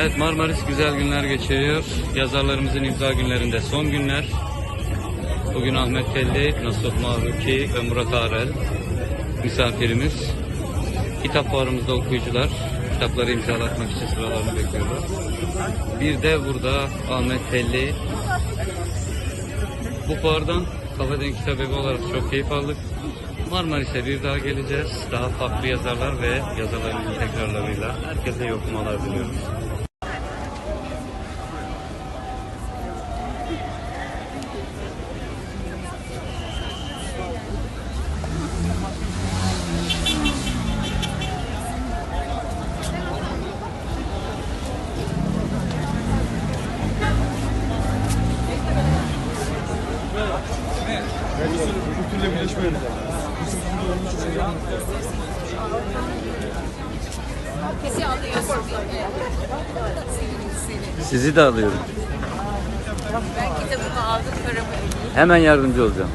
Evet Marmaris güzel günler geçiriyor. Yazarlarımızın imza günlerinde son günler. Bugün Ahmet Telli, Nasuh Mahruki ve Murat Arel misafirimiz. Kitap fuarımızda okuyucular kitapları imzalatmak için sıralarını bekliyorlar. Bir de burada Ahmet Telli. Bu fuardan Kafaden Kitap Evi olarak çok keyif aldık. Marmaris'e bir daha geleceğiz. Daha farklı yazarlar ve yazarların tekrarlarıyla herkese iyi okumalar diliyoruz. Kültürle alıyorsun. Sizi de alıyorum. Ben kitabımı aldım paramı. Hemen yardımcı olacağım.